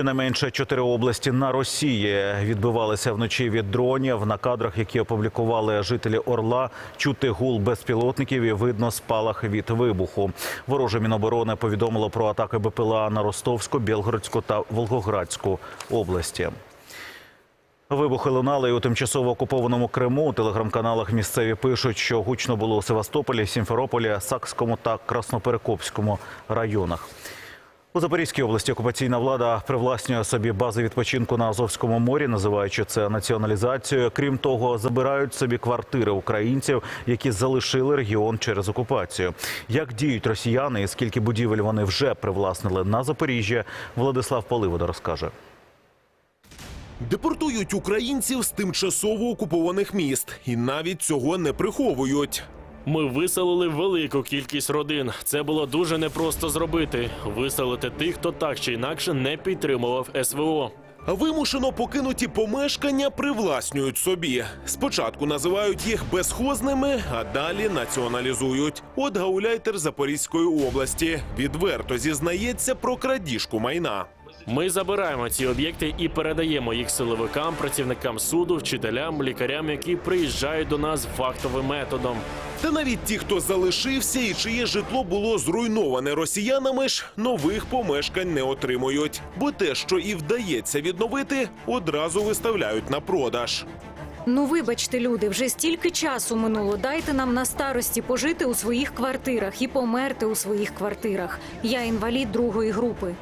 Щонайменше чотири області на Росії відбивалися вночі від дронів. На кадрах, які опублікували жителі Орла, чути гул безпілотників і видно спалах від вибуху. Вороже міноборони повідомило про атаки БПЛА на Ростовську, Білгородську та Волгоградську області. Вибухи лунали і у тимчасово окупованому Криму. У телеграм-каналах місцеві пишуть, що гучно було у Севастополі, Сімферополі, Сакському та Красноперекопському районах. У Запорізькій області окупаційна влада привласнює собі бази відпочинку на Азовському морі, називаючи це націоналізацією. Крім того, забирають собі квартири українців, які залишили регіон через окупацію. Як діють росіяни і скільки будівель вони вже привласнили на Запоріжжя, Владислав Поливода розкаже. Депортують українців з тимчасово окупованих міст і навіть цього не приховують. Ми виселили велику кількість родин. Це було дуже непросто зробити. Виселити тих, хто так чи інакше не підтримував СВО. Вимушено покинуті помешкання привласнюють собі. Спочатку називають їх безхозними, а далі націоналізують. От гауляйтер Запорізької області відверто зізнається про крадіжку майна. Ми забираємо ці об'єкти і передаємо їх силовикам, працівникам суду, вчителям, лікарям, які приїжджають до нас фактовим методом. Та навіть ті, хто залишився і чиє житло було зруйноване росіянами ж, нових помешкань не отримують. Бо те, що і вдається відновити, одразу виставляють на продаж. Ну, вибачте, люди, вже стільки часу минуло. Дайте нам на старості пожити у своїх квартирах і померти у своїх квартирах. Я інвалід другої групи.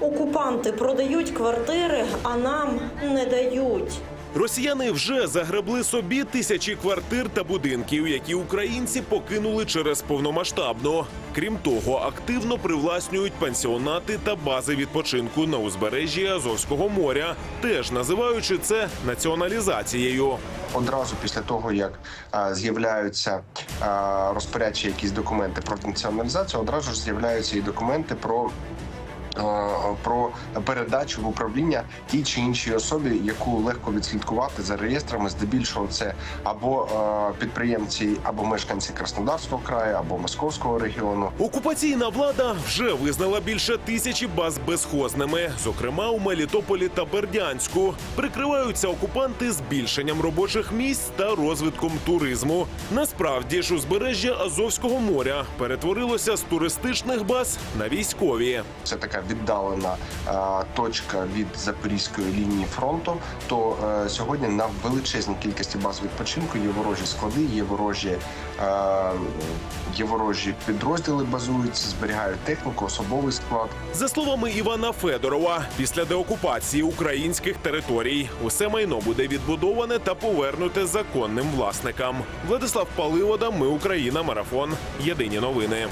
Окупанти продають квартири, а нам не дають. Росіяни вже загребли собі тисячі квартир та будинків, які українці покинули через повномасштабну. Крім того, активно привласнюють пансіонати та бази відпочинку на узбережжі Азовського моря, теж називаючи це націоналізацією. одразу після того, як з'являються розпорядчі якісь документи про націоналізацію, одразу ж з'являються і документи про. Е, Про передачу в управління тій чи іншій особі, яку легко відслідкувати за реєстрами, здебільшого це або е, підприємці, або мешканці Краснодарського краю, або Московського регіону. Окупаційна влада вже визнала більше тисячі баз безхозними, зокрема у Мелітополі та Бердянську. Прикриваються окупанти збільшенням робочих місць та розвитком туризму. Насправді ж узбережжя Азовського моря перетворилося з туристичних баз на військові. Це така віддалена е, точка від запорізької лінії фронту. То е, сьогодні на величезній кількості баз відпочинку є ворожі склади, є ворожі, е, є ворожі підрозділи базуються, зберігають техніку, особовий склад. За словами Івана Федорова, після деокупації українських територій усе майно буде відбудоване та повернуте законним власникам. Владислав Паливода, Ми Україна, марафон. Єдині новини.